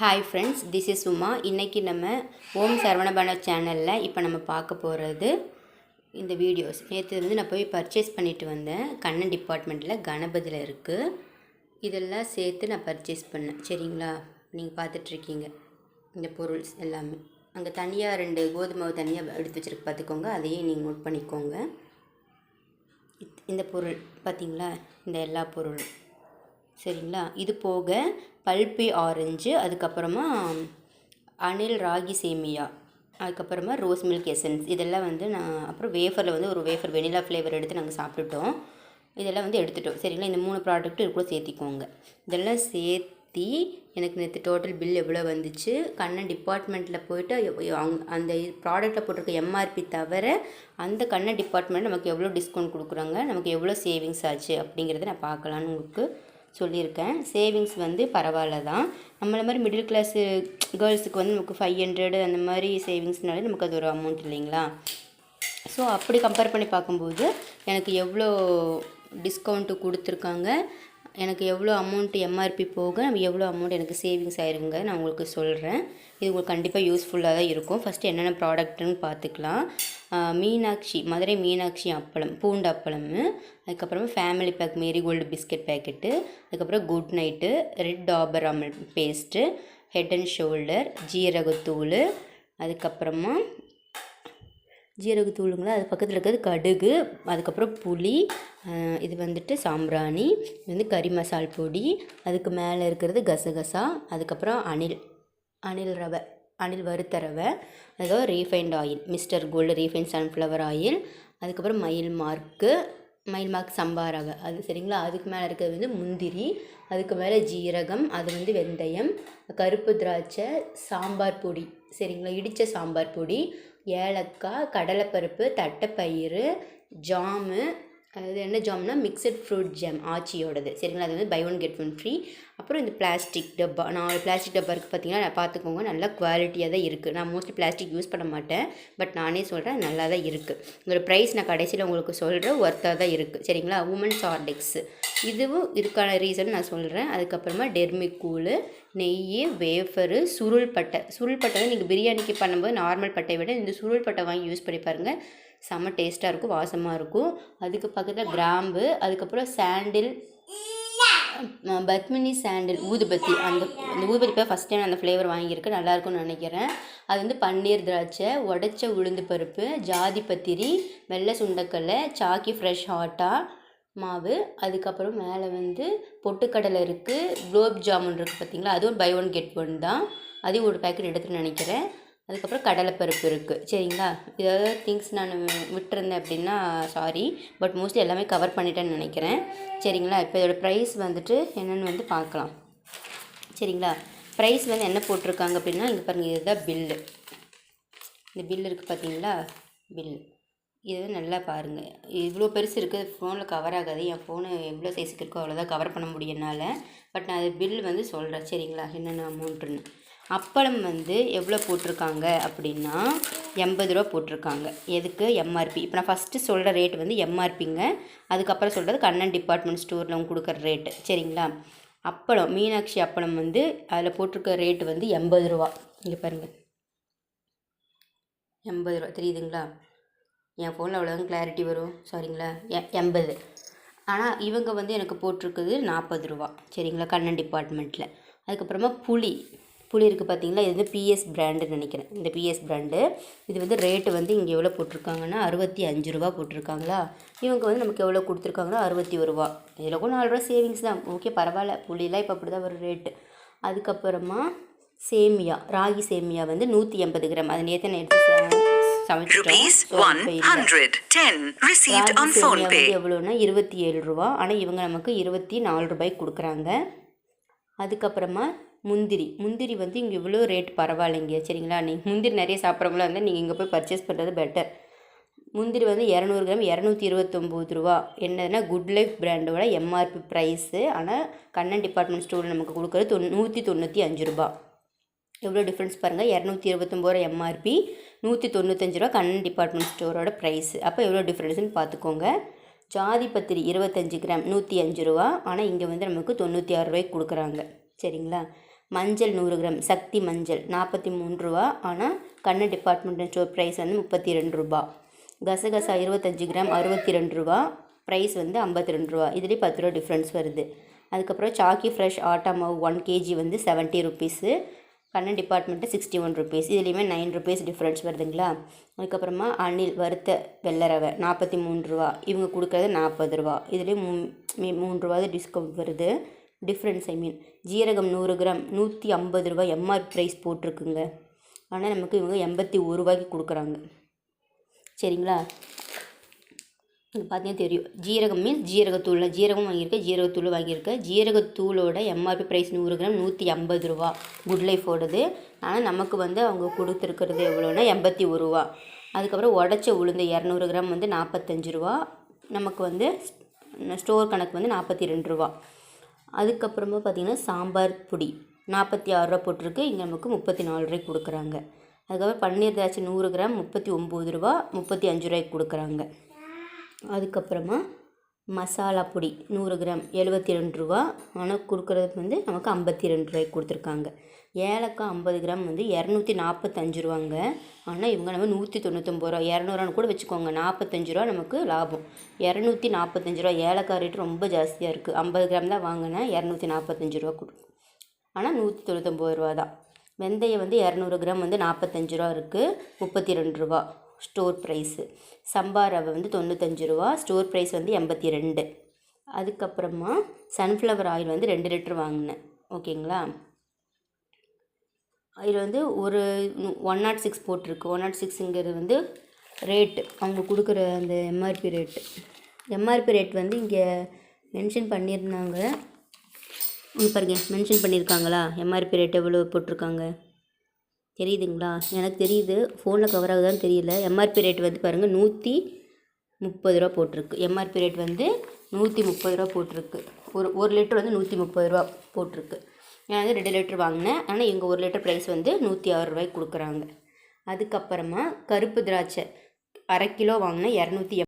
Hi friends this is Uma இன்றைக்கி நம்ம ஓம் சரவணபான சேனலில் இப்போ நம்ம பார்க்க போகிறது இந்த வீடியோஸ் நேற்று வந்து நான் போய் பர்ச்சேஸ் பண்ணிட்டு வந்தேன். கண்ணன் டிபார்ட்மெண்ட்டில் கணபதியில் இருக்குது இதெல்லாம் சேர்த்து நான் பர்ச்சேஸ் பண்ணேன். சரிங்களா? நீங்கள் பார்த்துட்ருக்கீங்க இந்த பொருள்ஸ் எல்லாமே. அங்கே தனியாக ரெண்டு கோதுமை தனியாக எடுத்து வச்சுருக்கு பார்த்துக்கோங்க. அதையும் நீங்கள் நோட் பண்ணிக்கோங்க. இந்த பொருள் பார்த்தீங்களா இந்த எல்லா பொருளும். சரிங்களா? இது போக பல்பி ஆரஞ்சு அதுக்கப்புறமா அணில் ராகி சேமியா அதுக்கப்புறமா ரோஸ் மில்க் எசன்ஸ். இதெல்லாம் வந்து நான் அப்புறம் வேஃபரில் வந்து ஒரு வேஃபர் வெனிலா ஃப்ளேவர் எடுத்து நாங்கள் சாப்பிட்டுட்டோம். இதெல்லாம் வந்து எடுத்துட்டோம். சரிங்களா? இந்த மூணு ப்ராடக்ட்டும் இது கூட சேர்த்திக்கோங்க. இதெல்லாம் சேர்த்தி எனக்கு நேற்று டோட்டல் பில் எவ்வளோ வந்துச்சு? கண்ணன் டிபார்ட்மெண்ட்டில் போயிட்டு அவங்க அந்த ப்ராடக்ட்டில் போட்டிருக்க எம்ஆர்பி தவிர அந்த கண்ணன் டிபார்ட்மெண்ட் நமக்கு எவ்வளோ டிஸ்கவுண்ட் கொடுக்குறாங்க? நமக்கு எவ்வளோ சேவிங்ஸ் ஆச்சு? அப்படிங்கிறத நான் பார்க்கலான்னு உங்களுக்கு சொல்லியிருக்கேன். சேவிங்ஸ் வந்து பரவாயில்ல தான் நம்மள மாதிரி மிடில் கிளாஸு கேர்ள்ஸுக்கு வந்து நமக்கு ஃபைவ் ஹண்ட்ரடு அந்த மாதிரி சேவிங்ஸ்னாலே நமக்கு அது ஒரு அமௌண்ட் இல்லைங்களா? ஸோ அப்படி கம்பேர் பண்ணி பார்க்கும்போது எனக்கு எவ்வளோ டிஸ்கவுண்ட்டு கொடுத்துருக்காங்க? எனக்கு எவ்வளோ அமௌண்ட் எம்ஆர்பி போக எவ்வளோ அமௌண்ட் எனக்கு சேவிங்ஸ் ஆயிருங்க நான் உங்களுக்கு சொல்கிறேன் இது உங்களுக்கு கண்டிப்பாக யூஸ்ஃபுல்லாக தான் இருக்கும். ஃபஸ்ட்டு என்னென்ன ப்ராடக்ட்டுன்னு பார்த்துக்கலாம். மீனாட்சி மதுரை மீனாட்சி அப்பளம் பூண்டு அப்பளம் அதுக்கப்புறமா family pack Marigold biscuit packet அதுக்கப்புறம் குட் நைட்டு ரெட் டாபர் அமல் பேஸ்ட்டு ஹெட் அண்ட் ஷோல்டர் ஜீரகத்தூள் அதுக்கப்புறமா ஜீரகத்தூளுங்களா அது பக்கத்தில் இருக்கிறது கடுகு அதுக்கப்புறம் புளி இது வந்துட்டு சாம்பிராணி இது வந்து கறி மசால் பொடி அதுக்கு மேலே இருக்கிறது கசகசா அதுக்கப்புறம் அணில் அணில் ரவை. அணில் வறுத்தரவை. அதுக்கப்புறம் refined oil Mister Gold refined sunflower oil அதுக்கப்புறம் மயில் மார்க்கு மயில் மார்க் சம்பா ரவை. அது சரிங்களா? அதுக்கு மேலே இருக்கிறது வந்து முந்திரி அதுக்கு மேலே ஜீரகம் அது வந்து வெந்தயம் கருப்பு திராட்சை சாம்பார் பொடி. சரிங்களா? இடித்த சாம்பார் பொடி ஏலக்காய் கடலைப்பருப்பு தட்டைப்பயிறு ஜாமு அது என்ன ஜாம்னா மிக்சட் ஃப்ரூட் ஜாம் ஆச்சியோடது. சரிங்களா? அது வந்து buy one get one free அப்புறம் இந்த பிளாஸ்டிக் டப்பா நாலு பிளாஸ்டிக் டப்பா இருக்குது பார்த்தீங்கன்னா நான் பார்த்துக்கோங்க நல்லா குவாலிட்டியாக தான் இருக்குது நான் மோஸ்ட்லி பிளாஸ்டிக் யூஸ் பண்ண மாட்டேன். பட் நானே சொல்கிறேன் நல்லா தான் இருக்குது இதோட ப்ரைஸ் நான் கடைசியில் உங்களுக்கு சொல்கிறேன் ஒர்த்தாக தான் இருக்குது சரிங்களா? உமன்ஸ் ஆர்டெக்ஸு இதுவும் இதுக்கான ரீசன் நான் சொல்கிறேன் அதுக்கப்புறமா டெர்மிக் நெய் வேஃபரு சுருள் பட்டை. சுருள் பட்டை நீங்கள் பிரியாணிக்கு பண்ணும்போது நார்மல் பட்டையை விட இந்த சுருள் பட்டை வாங்கி யூஸ் பண்ணி பாருங்கள் செம்ம டேஸ்ட்டாக இருக்கும் வாசமாக இருக்கும். அதுக்கு பக்கத்தில் கிராம்பு அதுக்கப்புறம் சாண்டில் பத்மினி சாண்டில் ஊதுபத்தி. அந்த அந்த ஊதுபத்தி போய் ஃபஸ்ட் டைம் அந்த ஃப்ளேவர் வாங்கியிருக்கேன் நல்லா இருக்கும்னு நினைக்கிறேன். அது வந்து பன்னீர் திராட்சை உடச்ச உளுந்து பருப்பு ஜாதி பத்திரி வெள்ளை சுண்டக்கடலை சாக்கி ஃப்ரெஷ் ஹாட்டா மாவு. அதுக்கப்புறம் மேலே வந்து பொட்டுக்கடலை இருக்குது குலோப் ஜாமுன் இருக்குது பார்த்தீங்களா அதுவும் பை ஒன் கெட் ஒன் தான். அதையும் ஒரு பேக்கெட் எடுத்துன்னு நினைக்கிறேன். அதுக்கப்புறம் கடலைப்பருப்பு இருக்குது சரிங்களா? ஏதாவது திங்ஸ் நான் விட்டுருந்தேன் அப்படின்னா சாரி பட் மோஸ்ட்லி எல்லாமே கவர் பண்ணிட்டேன்னு நினைக்கிறேன். சரிங்களா? இப்போ இதோட ப்ரைஸ் வந்துட்டு என்னென்னு வந்து பார்க்கலாம். சரிங்களா? ப்ரைஸ் வந்து என்ன போட்டிருக்காங்க அப்படின்னா இங்கே பாருங்கள் இதுதான் பில்லு இந்த பில் இருக்குது பார்த்தீங்களா? பில் இது நல்லா பாருங்கள் இவ்வளோ பெருசு இருக்குது ஃபோனில் கவர் ஆகாது. என் ஃபோனு எவ்வளோ சைஸுக்கு இருக்கோ அவ்வளோதான் கவர் பண்ண முடியும் என்னால். பட் நான் அது பில் வந்து சொல்கிறேன் சரிங்களா? என்னென்ன அமௌண்ட்டுன்னு அப்பளம் வந்து எவ்வளோ போட்டிருக்காங்க அப்படின்னா எண்பது ரூபா போட்டிருக்காங்க. எதுக்கு? எம்ஆர்பி இப்போ நான் ஃபஸ்ட்டு சொல்கிற ரேட் வந்து எம்ஆர்பிங்க அதுக்கப்புறம் சொல்கிறது கண்ணன் டிபார்ட்மெண்ட் ஸ்டோரில் அவங்க கொடுக்குற ரேட்டு சரிங்களா? அப்பளம் மீனாட்சி அப்பளம் வந்து அதில் போட்டிருக்க ரேட்டு வந்து எண்பது ரூபா. இங்கே பாருங்கள் எண்பது ரூபா. தெரியுதுங்களா? என் ஃபோனில் அவ்வளோதான் கிளாரிட்டி வரும். சாரிங்களா? எ எண்பது. ஆனால் இவங்க வந்து எனக்கு போட்டிருக்குது நாற்பது ரூபா. சரிங்களா? கண்ணன் டிபார்ட்மெண்ட்டில் அதுக்கப்புறமா புளி. புளி இருக்குது பார்த்தீங்களா இது வந்து பிஎஸ் பிராண்டுன்னு நினைக்கிறேன். இந்த பிஎஸ் பிராண்டு இது வந்து ரேட்டு வந்து இங்கே எவ்வளோ போட்டிருக்காங்கன்னா அறுபத்தி அஞ்சு ரூபா போட்டிருக்காங்களா? இவங்க வந்து நமக்கு எவ்வளோ கொடுத்துருக்காங்கன்னா அறுபத்தி ஒரு ரூபா. இதில் கூட நாலு ரூபா சேவிங்ஸ் தான். ஓகே பரவாயில்ல. புளியெலாம் இப்போ அப்படி தான் ஒரு ரேட்டு அதுக்கப்புறமா சேமியா ராகி சேமியா வந்து நூற்றி எண்பது கிராம். அது நேற்று நான் எடுத்து ச- சமைச்சிட்டோம். Rupees So, இப்ப இல்ல. 110 received ராகி on சேமியா phone pay. வந்து எவ்வளோன்னா இருபத்தி ஏழு ரூபா. ஆனால் இவங்க நமக்கு இருபத்தி நாலு ரூபாய்க்கு கொடுக்குறாங்க. அதுக்கப்புறமா முந்திரி. முந்திரி வந்து இங்கே இவ்வளோ ரேட் பரவாயில்லைங்க. சரிங்களா? நீங்கள் முந்திரி நிறைய சாப்பிட்றவங்களா இருந்தால் நீங்கள் இங்கே போய் பர்ச்சேஸ் பண்ணுறது பெட்டர் முந்திரி வந்து இரநூறு கிராம் இரநூத்தி இருபத்தொம்போது ரூபா. என்னதுன்னா குட் லைஃப் பிராண்டோட எம்ஆர்பி ப்ரைஸு ஆனால் கண்ணன் டிபார்ட்மெண்ட் ஸ்டோரில் நமக்கு கொடுக்குறது தொண்ணூ நூற்றி தொண்ணூற்றி அஞ்சு ரூபா. எவ்வளோ டிஃப்ரென்ஸ் பாருங்கள் இரநூத்தி இருபத்தொம்போது ரூபா எம்ஆர்பி நூற்றி தொண்ணூத்தஞ்சு ரூபா கண்ணன் டிபார்ட்மெண்ட் ஸ்டோரோட ப்ரைஸ் அப்போ எவ்வளோ டிஃப்ரென்ஸ்னு பார்த்துக்கோங்க. ஜாதி பத்திரி இருபத்தஞ்சு கிராம் நூற்றி அஞ்சு ரூபா. ஆனால் இங்கே வந்து நமக்கு தொண்ணூற்றி ஆறு ரூபாய்க்கு கொடுக்குறாங்க. சரிங்களா? மஞ்சள் நூறு கிராம் சக்தி மஞ்சள் நாற்பத்தி மூணு ரூபா. ஆனால் கண்ணு டிபார்ட்மெண்ட் ஸ்டோர் ப்ரைஸ் வந்து முப்பத்தி ரெண்டு ரூபா. கசகசா இருபத்தஞ்சி கிராம் அறுபத்தி ரெண்டு ரூபா. ப்ரைஸ் வந்து ஐம்பத்தி ரெண்டு ரூபா. இதுலேயே பத்து ரூபா டிஃப்ரென்ஸ் வருது. அதுக்கப்புறம் சாக்கி ஃப்ரெஷ் ஆட்டா மாவு ஒன் கேஜி வந்து seventy rupees Kannan department sixty one rupees இதுலேயுமே நைன் ருபீஸ் டிஃப்ரென்ஸ் வருதுங்களா? அதுக்கப்புறமா அணில் வறுத்த வெள்ளை ரவை நாற்பத்தி மூணு ரூபா. இவங்க கொடுக்குறது நாற்பது ரூபா. இதுலேயும் மூ மூணு ரூபா டிஸ்கவுண்ட் வருது. டிஃப்ரென்ஸ் ஐ மீன் ஜீரகம் நூறு கிராம் நூற்றி ஐம்பது ரூபா எம்ஆர் ப்ரைஸ் போட்டிருக்குங்க. ஆனால் நமக்கு இவங்க எண்பத்தி ஒரு ரூபாய்க்கு கொடுக்குறாங்க. சரிங்களா? பார்த்தீங்கன்னா தெரியும். ஜீரகம் மீன்ஸ் ஜீரகத்தூள் ஜீரகம் வாங்கியிருக்கேன் ஜீரகத்தூள் வாங்கியிருக்கேன் ஜீரகத்தூளோட எம்ஆர்பி ப்ரைஸ் நூறு கிராம் நூற்றி ஐம்பது ரூபா. குட் லைஃபோடது ஆனால் நமக்கு வந்து அவங்க கொடுத்துருக்கிறது எவ்வளோன்னா எண்பத்தி ஒரு ரூபா. அதுக்கப்புறம் உடச்ச உளுந்து இரநூறு கிராம் வந்து நாற்பத்தஞ்சு ரூபா. நமக்கு வந்து ஸ்டோர் கணக்கு வந்து நாற்பத்தி ரெண்டு ரூபா. அதுக்கப்புறமா பார்த்திங்கன்னா சாம்பார் பொடி. நாற்பத்தி ஆறுரூவா போட்டிருக்கு. இங்கே நமக்கு முப்பத்தி நாலு ரூபாய்க்கு கொடுக்குறாங்க. அதுக்கப்புறம் பன்னீர் திராட்சை நூறு கிராம் முப்பத்தி ஒம்பது ரூபா முப்பத்தி அஞ்சு ரூபாய்க்கு கொடுக்குறாங்க. அதுக்கப்புறமா மசாலா பொடி நூறு கிராம் எழுபத்தி ரெண்டு ரூபா. ஆனால் கொடுக்குறது வந்து நமக்கு ஐம்பத்தி ரெண்டு ரூபாய்க்கு கொடுத்துருக்காங்க. ஏலக்காய் ஐம்பது கிராம் வந்து இரநூத்தி நாற்பத்தஞ்சு ரூபாங்க. ஆனால் இவங்க நம்ம நூற்றி தொண்ணூத்தொம்பது ரூபா இரநூறுவான்னு கூட வச்சுக்கோங்க. நாற்பத்தஞ்சு ரூபா நமக்கு லாபம். இரநூத்தி நாற்பத்தஞ்சு ரூபா ஏலக்காய் ரேட் ரொம்ப ஜாஸ்தியாக இருக்குது ஐம்பது கிராம் தான் வாங்கினேன் இரநூத்தி நாற்பத்தஞ்சு ரூபா கொடு. ஆனால் நூற்றி தொண்ணூத்தொம்பது ரூபா தான். வெந்தயம் வந்து இரநூறு கிராம் வந்து நாற்பத்தஞ்சு ரூபா இருக்குது முப்பத்தி ரெண்டு ரூபா. ஸ்டோர் ப்ரைஸு சம்பா ரவை வந்து தொண்ணூத்தஞ்சு ரூபா ஸ்டோர் ப்ரைஸ் வந்து எண்பத்தி ரெண்டு. அதுக்கப்புறமா சன்ஃப்ளவர் ஆயில் வந்து ரெண்டு லிட்டர் வாங்கினேன். ஓகேங்களா? அதில் வந்து ஒரு ஒன் நாட் சிக்ஸ் போட்டிருக்கு. ஒன் நாட் oh சிக்ஸுங்கிறது வந்து ரேட்டு அவங்க கொடுக்குற அந்த எம்ஆர்பி ரேட்டு எம்ஆர்பி ரேட் வந்து இங்கே மென்ஷன் பண்ணியிருந்தாங்க. பாருங்க மென்ஷன் பண்ணியிருக்காங்களா? எம்ஆர்பி ரேட் எவ்வளோ போட்டிருக்காங்க? தெரியுதுங்களா? எனக்கு தெரியுது. ஃபோனில் கவர் ஆகுதான்னு தெரியல. எம்ஆர்பி ரேட் வந்து பாருங்கள் நூற்றி முப்பது ரூபா போட்டிருக்கு. எம்ஆர்பி ரேட் வந்து நூற்றி முப்பது ரூபா போட்டிருக்கு. ஒரு ஒரு லிட்டர் வந்து நூற்றி முப்பது ரூபா போட்டிருக்கு. நான் வந்து ரெண்டு லிட்டர் வாங்கினேன். ஆனால் இங்கே ஒரு லிட்டர் ப்ரைஸ் வந்து நூற்றி ஆறு ரூபாய்க்கு கொடுக்குறாங்க. அதுக்கப்புறமா கருப்பு திராட்சை அரை கிலோ வாங்கினேன் இரநூத்தி